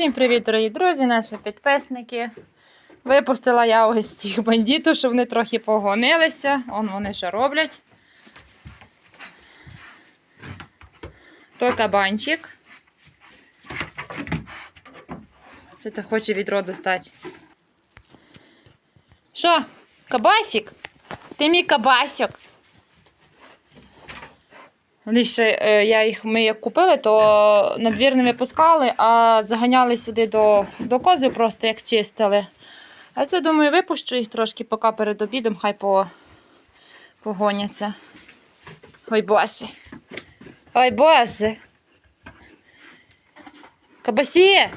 Всім привіт, дорогі друзі, наші підписники. Випустила я ось цих бандитів, щоб вони трохи погонилися. Он вони що роблять. То кабанчик. Це ти хоче відро достати. Що, кабасик? Ти мій кабасик. Ще, е, я їх, ми як купили, то на двір не випускали, а заганяли сюди до, до кози, просто як чистили. А це, думаю, випущу їх трошки, поки перед обідом хай по, погоняться. Ой, боси. Ой, боси. Кабасі!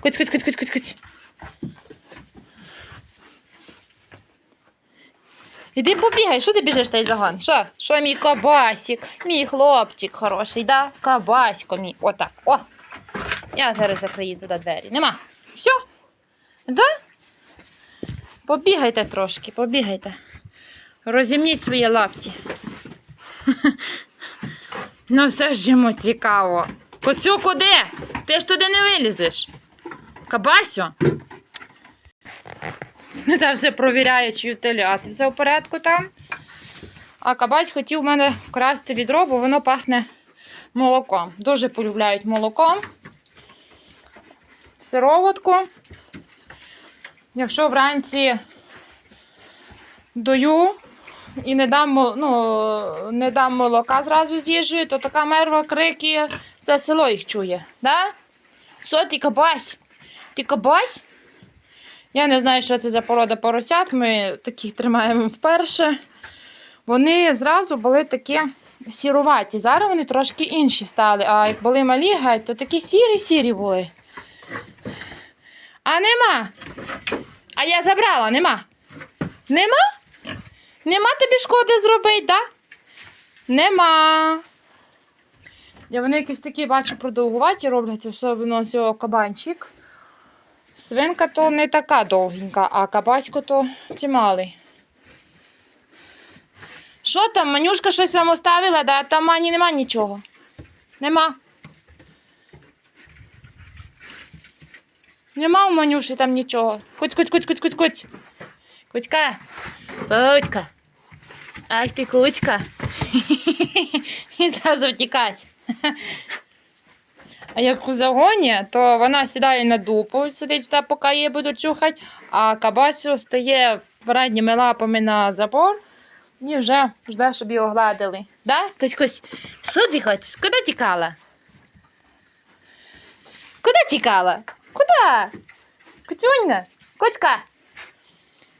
Куць, куць, куць, куць, куць, куць. Іди побігай, що ти біжиш той загон? Що? Що мій кабасик? Мій хлопчик хороший, да? Кабасько мій. Отак. О! Я зараз закрию туди двері. Нема. Все? Да? Побігайте трошки, побігайте. Розімніть свої лапті. Ну, все ж йому цікаво. Коцю куди? Ти ж туди не вилізеш. Кабасю? Там все провіряє, чи теляти. Все в порядку там. А кабась хотів у мене вкрасти відро, бо воно пахне молоком. Дуже полюбляють молоком. Сироватку. Якщо вранці дою і не дам, ну, не дам молока зразу з їжею, то така мерва крики, все село їх чує. Да? Що ти кабась? Ти кабась? Я не знаю, що це за порода поросят. Ми таких тримаємо вперше. Вони зразу були такі сіруваті. Зараз вони трошки інші стали. А як були малі геть, то такі сірі-сірі були. А нема. А я забрала, нема. Нема? Нема тобі шкоди зробити, да? Нема. Я вони якісь такі, бачу, продовгуваті робляться, особливо кабанчик. Свинка то не така довгенька, а кабасько то чималий. Що там, Манюшка щось вам оставила, да? Там Мані нема нічого. Нема. Нема у Манюші там нічого. Куць, куць, куць, куць, куць, куць. Куцька. Куцька. Ах ти куцька. І зразу втікать. А як у загоні, то вона сідає на дупу, сидить та поки її будуть чухати, а кабасю стає передніми лапами на забор і вже жде, щоб її огладили. Да? Кось, кось, що ти хочеш? Куди тікала? Куди тікала? Куди? Куцюнька? Куцька?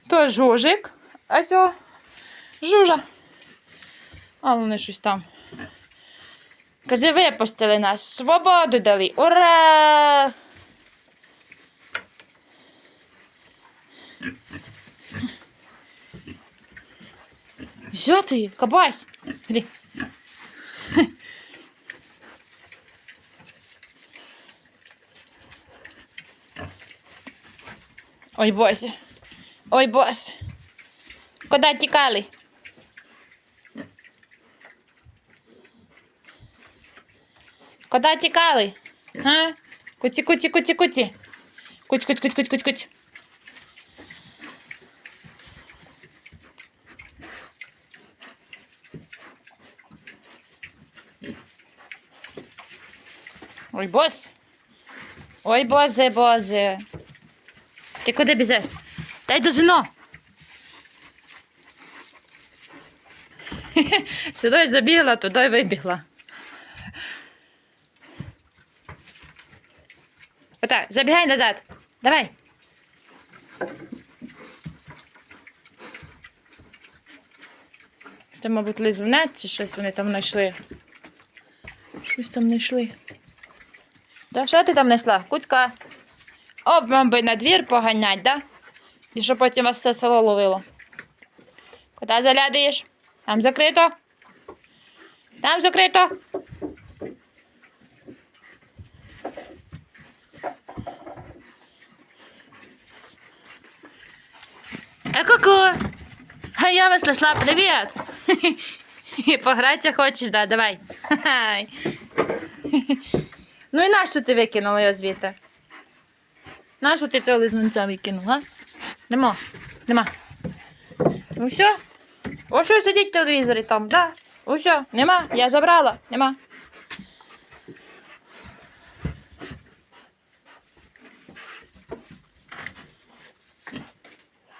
То жужик, а сьо жужа. А вони щось там. Каже, випустили нас, свободу дали. Ура! Що ти? Кабась? Іди. Ой, боже. Ой, боже. Куди тікали? Куди тікали? А? Куці, куці, куці, куці. Куць, куць, куць, куць, куць, куць. Ой, бос. Ой, бозе, бозе. Ти куди бізеш? Дай до жено. Сюди забігла, туди вибігла. Отак, забігай назад. Давай. Це, мабуть, лизвнець чи щось вони там знайшли. Щось там знайшли. Да? Що ти там знайшла? Куцька. Об, вам би на двір поганять, да? І щоб потім вас все село ловило. Куди заглядаєш? Там закрито. Там закрито. А ку-ку! А я вас нашла, привет! Погратися хочеш, да, давай. Ну і нащо ти викинула його звідти? Нащо ти цього лизнунця викинув, а? Нема. Нема. Ну все. Ось що сидіть в телевізорі там, да? Усе, нема. Я забрала. Нема.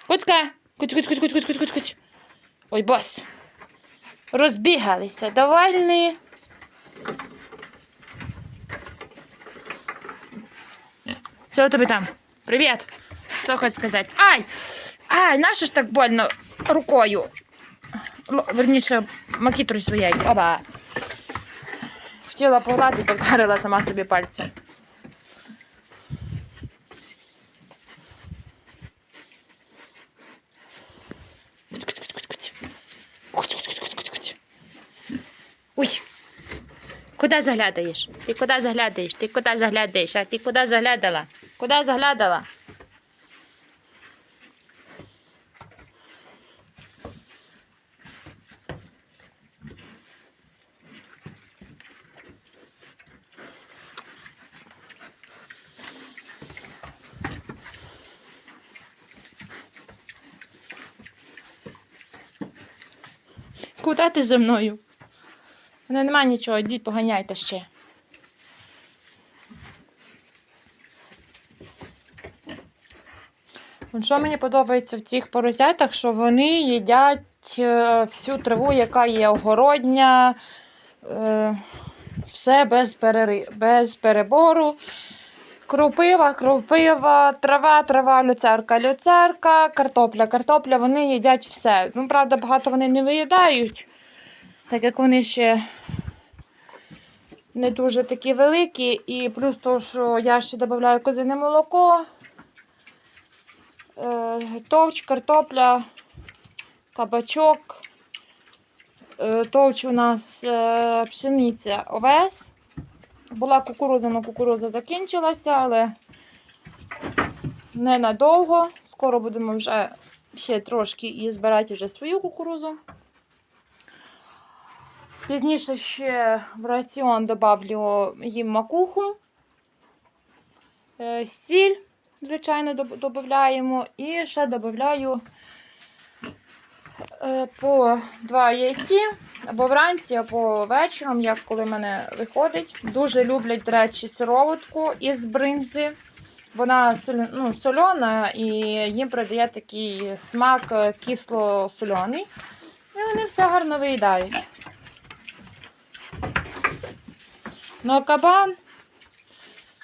Куцька. Куць, куць, куць, куць, куць, куць, куць, куць. Ой, бос. Розбігалися. Довольні. У тебе там? Привіт. Що хочеш сказати? Ай! Ай, нащо ж так больно рукою? Л- Верніше, макітрою своєю. Оба. Хотіла погладити, вдарила сама собі пальцем. Ой. Куди заглядаєш? Ти куди заглядаєш? Ти куди заглядаєш? А ти куди заглядала? Куди заглядала? Куди ти зі мною? Мене нема нічого, йдіть поганяйте ще. Що мені подобається в цих поросятах, що вони їдять е, всю траву, яка є огородня, е, все без, перери... без перебору. Кропива, кропива, трава, трава, люцерка, люцерка, картопля, картопля, вони їдять все. Ну, правда, багато вони не виїдають, так як вони ще не дуже такі великі. І плюс то, що я ще додаю козине молоко, е, товч, картопля, кабачок. Е, Товч у нас е, пшениця овес. Була кукуруза, але кукуруза закінчилася, але ненадовго. Скоро будемо вже ще трошки і збирати вже свою кукурузу. Пізніше ще в раціон добавлю їм макуху, е, сіль, звичайно, додаємо. І ще додаю е, по два яйці або вранці, або вечором, як коли в мене виходить. Дуже люблять, до речі, сироватку із бринзи. Вона ну, сольона і їм придає такий смак е, кисло-сольоний. І вони все гарно виїдають. Ну, а кабан.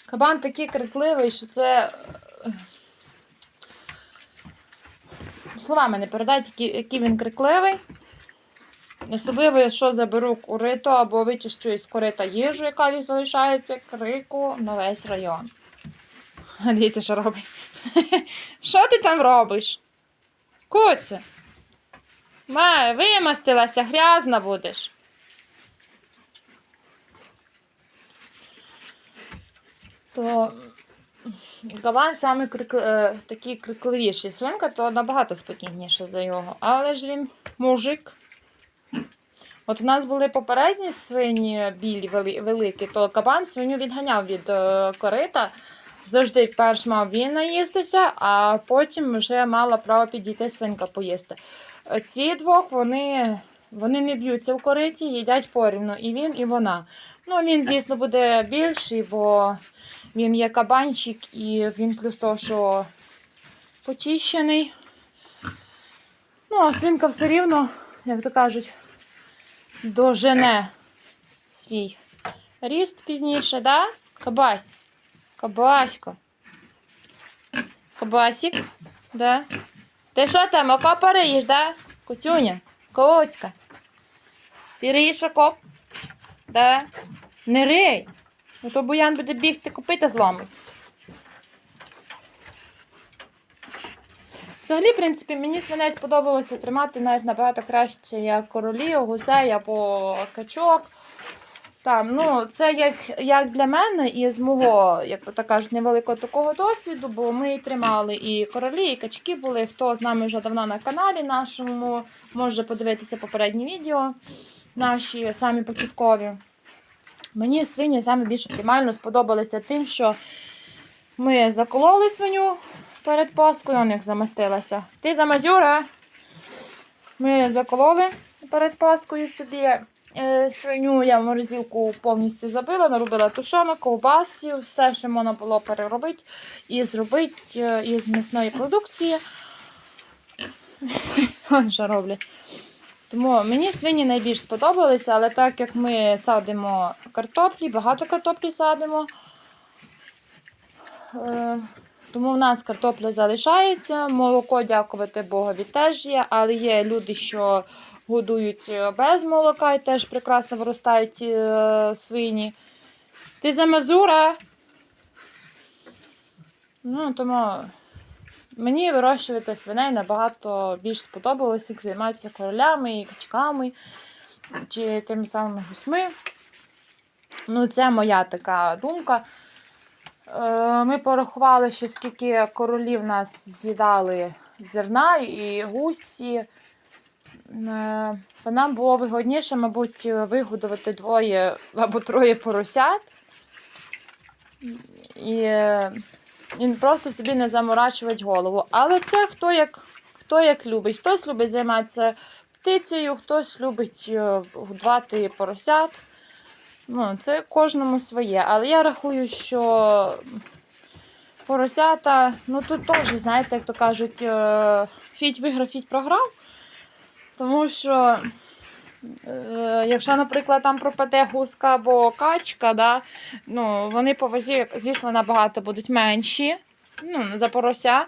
Кабан такий крикливий, що це. е, Словами не передати, який, він крикливий. Особливо, якщо заберу курито або вичищу із корита їжу, яка залишається, крику на весь район. Дивіться, що робить. Що ти там робиш? Куця. Ма, вимастилася, грязна будеш. То Гаван саме крик... е, такий крикливіший. Свинка то набагато спокійніше за його. Але ж він мужик. От у нас були попередні свині білі великі, то кабан свиню відганяв від е, корита. Завжди перш мав він наїстися, а потім вже мала право підійти свинка поїсти. Ці двох вони, вони не б'ються в кориті, їдять порівну. І він, і вона. Ну, він, звісно, буде більший, бо він є кабанчик, і він плюс того, що почищений. Ну, а свинка все рівно, як то кажуть, дожене свій ріст пізніше, да? Кабась. Кабасько. Кабасик. Да. Ти що там, окопа риєш, да? Куцюня? Коцька. Ти риєш окоп? Да. Не рий. Ну то Боян буде бігти копита зломить. Взагалі, в принципі, мені свиней сподобалося тримати навіть набагато краще, як королів, гусей або качок. Там, ну, це як, як для мене і з мого, як то кажуть, невеликого такого досвіду, бо ми тримали і королі, і качки були. Хто з нами вже давно на каналі нашому, може подивитися попередні відео наші самі початкові. Мені свині саме більш оптимально сподобалися тим, що Ми закололи свиню перед Паскою, он як замастилася. Ти замазюра. Ми закололи перед Паскою собі е, свиню. Я в морозилку повністю забила, наробила тушонок, ковбасів, все, що можна було переробити і зробити е, із м'ясної продукції. Що роблять. Тому мені свині найбільш сподобалися, але так як ми садимо картоплі, багато картоплі садимо. Е, Тому в нас картопля залишається. Молоко, дякувати Богові, теж є, але є люди, що годують без молока і теж прекрасно виростають е, свині. Ти за Мазура? Ну, тому мені вирощувати свиней набагато більш сподобалось, як займатися королями і качками чи тими самими гусьми. Ну, це моя така думка. Е, Ми порахували, що скільки королів нас з'їдали зерна і густі. Е, нам було вигодніше, мабуть, вигодувати двоє або троє поросят. І, і просто собі не заморачувати голову. Але це хто як, хто як любить. Хтось любить займатися птицею, хтось любить е, годувати поросят. Ну, це кожному своє. Але я рахую, що поросята, ну тут теж, знаєте, як то кажуть, е, фіть виграв, фіть програв. Тому що, якщо, наприклад, там пропаде гуска або качка, да, ну, вони по вазі, звісно, набагато будуть менші. Ну, за порося.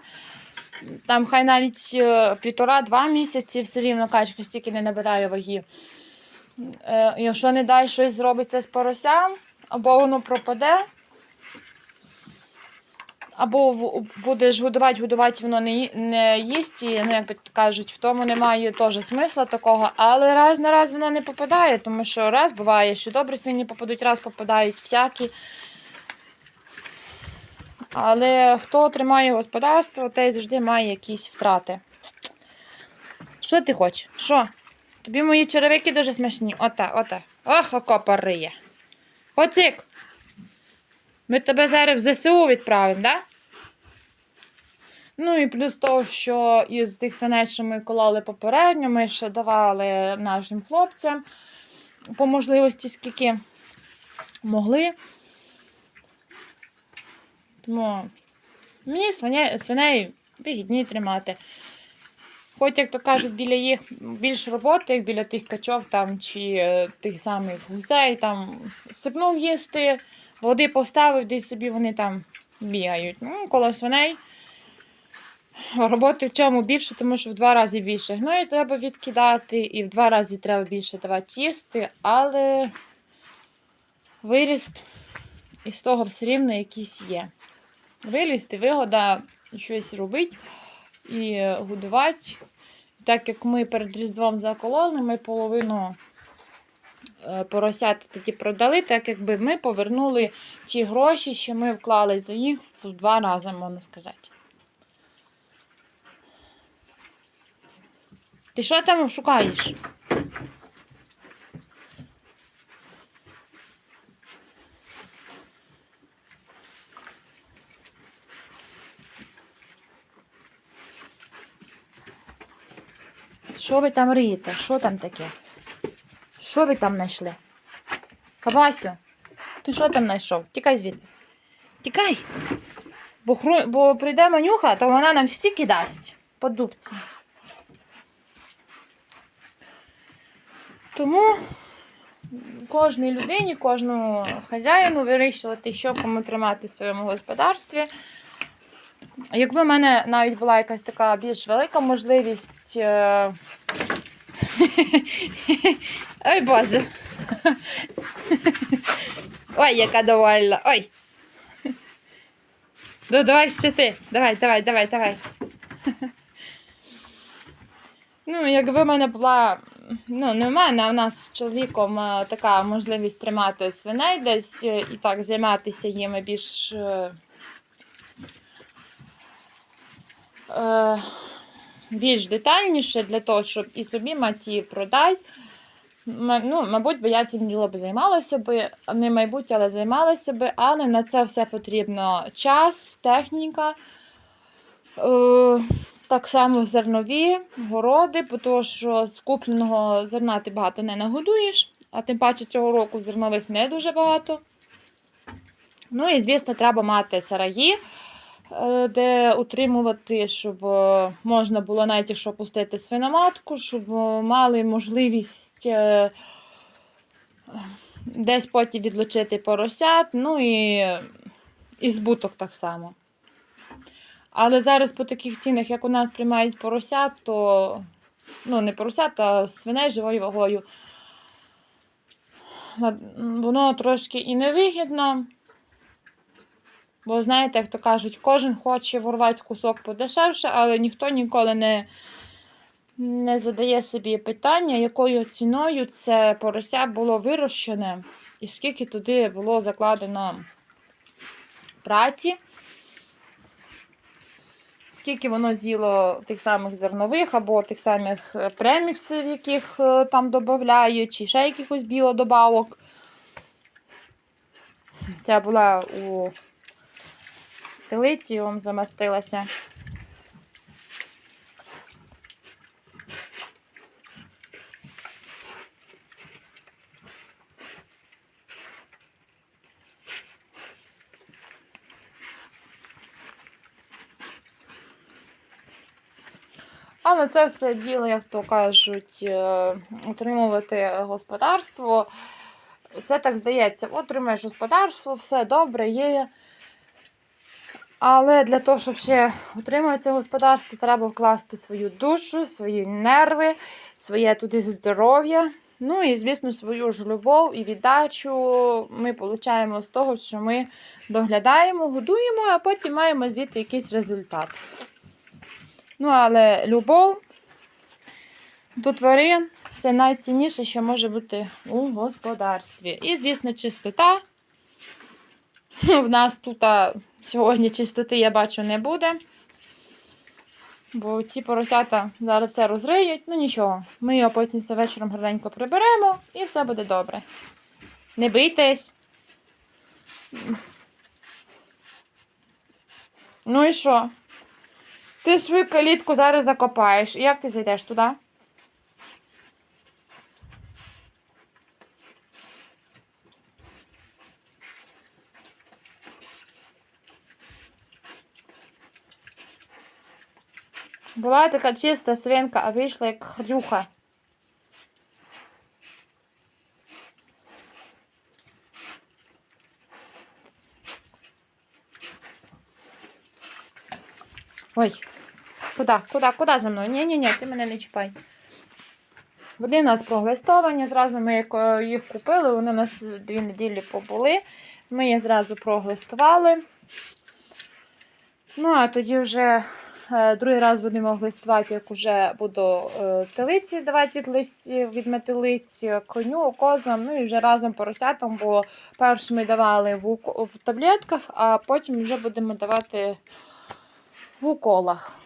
Там хай навіть е, півтора-два місяці все рівно качка стільки не набирає ваги. Е, якщо не дай щось зробиться з поросям, або воно пропаде, або будеш годувати, годувати, воно не, не їсть, і, ну, як кажуть, в тому немає теж смисла такого, але раз на раз воно не попадає, тому що раз буває, що добрі свині попадуть, раз попадають всякі. Але хто тримає господарство, той завжди має якісь втрати. Що ти хочеш? Що? Тобі мої черевики дуже смачні. Ота, ота. Ох, окопа риє. Оцик. Ми тебе зараз в ЗСУ відправимо, да? Ну і плюс того, що із тих свиней, що ми кололи попередньо, ми ще давали нашим хлопцям по можливості, скільки могли. Тому мені свине- свиней вигідні тримати. Хоч, як то кажуть, біля їх більше роботи, як біля тих качов там, чи е, тих самих гусей, там сипнув їсти, води поставив, де собі вони там бігають. Ну, коло свиней. Роботи в цьому більше, тому що в два рази більше гною треба відкидати, і в два рази треба більше давати їсти, але виріст із того все рівно якийсь є. Вилізти, вигода щось робити і годувати. Так як ми перед Різдвом закололи, ми половину е, поросят тоді продали, так якби ми повернули ті гроші, що ми вклали за їх в два рази, можна сказати. Ти що там шукаєш? Що ви там риєте? Що там таке? Що ви там знайшли? Кабасю, ти що там знайшов? Тікай звідти. Тікай. Бо, хру... Бо прийде манюха, то вона нам стільки дасть по дубці. Тому кожній людині, кожному хазяїну вирішувати, що кому тримати в своєму господарстві. Якби в мене навіть була якась така більш велика можливість. Ой, Боже. Ой, яка довольна. Ой. Ну, давай ще ти. Давай, давай, давай, давай. Ну, якби в мене була, ну, не в мене, а в нас з чоловіком е, така можливість тримати свиней десь е, і так займатися їми більш. е, е, більш детальніше для того, щоб і собі мати і продати. м- ну, мабуть, би я цим ділом займалася би, не майбутнє, але займалася би, але на це все потрібно час, техніка. Е, так само зернові, городи, тому що з зерна ти багато не нагодуєш, а тим паче цього року зернових не дуже багато. Ну і, звісно, треба мати сараї, де утримувати, щоб е, можна було навіть якщо пустити свиноматку, щоб е, мали можливість е, десь потім відлучити поросят, ну і, і збуток так само. Але зараз по таких цінах, як у нас приймають поросят, то ну не поросят, а свиней живою вагою. Воно трошки і невигідно. Бо знаєте, як то кажуть, кожен хоче ворвати кусок подешевше, але ніхто ніколи не, не задає собі питання, якою ціною це порося було вирощене, і скільки туди було закладено праці, скільки воно з'їло тих самих зернових або тих самих преміксів, яких е, там додають, чи ще якихось біодобавок. Ця була у телиці, он замастилася. Але це все діло, як то кажуть, е, утримувати господарство. Це так здається, отримаєш господарство, все добре є. Але для того, щоб ще утримати це господарство, треба вкласти свою душу, свої нерви, своє туди здоров'я. Ну і, звісно, свою ж любов і віддачу ми отримуємо з того, що ми доглядаємо, годуємо, а потім маємо звідти якийсь результат. Ну, але любов до тварин це найцінніше, що може бути у господарстві. І, звісно, чистота. В нас тут сьогодні чистоти, я бачу, не буде. Бо ці поросята зараз все розриють. Ну нічого, ми його потім все вечором гарненько приберемо і все буде добре. Не бийтесь. Ну і що? Ти свою калітку зараз закопаєш. І як ти зайдеш туди? Була така чиста свинка, а вийшла як хрюха. Ой, куди, куди, куди за мною? Ні-ні-ні, ти мене не чіпай. Вони у нас проглистовані, зразу ми е, їх купили, вони у нас дві неділі побули. Ми їх зразу проглистували. Ну, а тоді вже другий раз будемо глистувати, як вже буду е, телиці давати від листів, від метелиць, коню, козам, ну і вже разом поросятам, бо перш ми давали в, в таблетках, а потім вже будемо давати в уколах.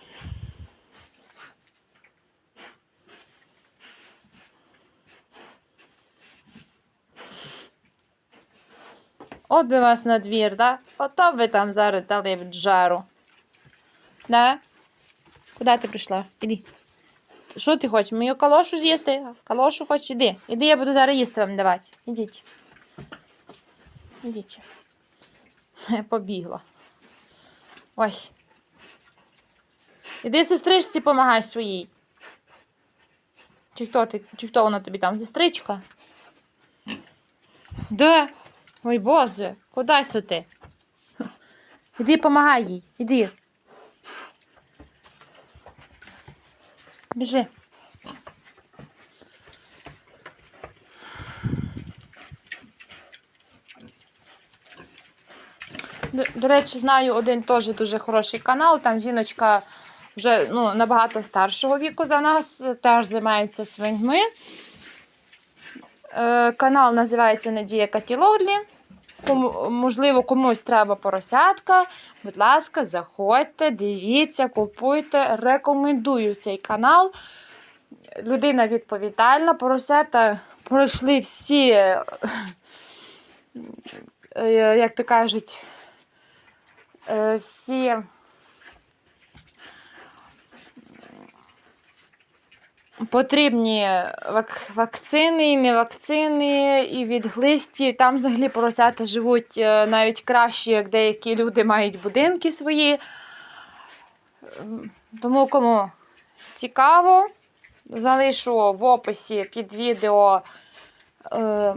От би вас на двір, да? Ото ви там зараз дали в джару. Да? Куди ти прийшла? Іди. Що ти хочеш? Мою калошу з'їсти? Калошу хочеш? Іди. Іди, я буду зараз їсти вам давати. Ідіть. Ідіть. Я побігла. Ой. Іди сестричці помагай своїй. Чи хто ти? Чи хто вона тобі там? Сестричка? Де? Ой, Боже, куди сюди? Іди помагай їй, іди. Біжи. До, до речі, знаю один теж дуже хороший канал. Там жіночка вже ну, набагато старшого віку за нас, теж займається свиньми. Е, канал називається Надія Катілоглі. Кому, можливо, комусь треба поросятка. Будь ласка, заходьте, дивіться, купуйте. Рекомендую цей канал. Людина відповідальна, поросята пройшли всі, е, як то кажуть, е, всі. Потрібні вак- вакцини, і не вакцини, і від глистів. Там взагалі поросята живуть е, навіть краще, як деякі люди мають будинки свої. Ем, Тому кому цікаво, залишу в описі під відео е,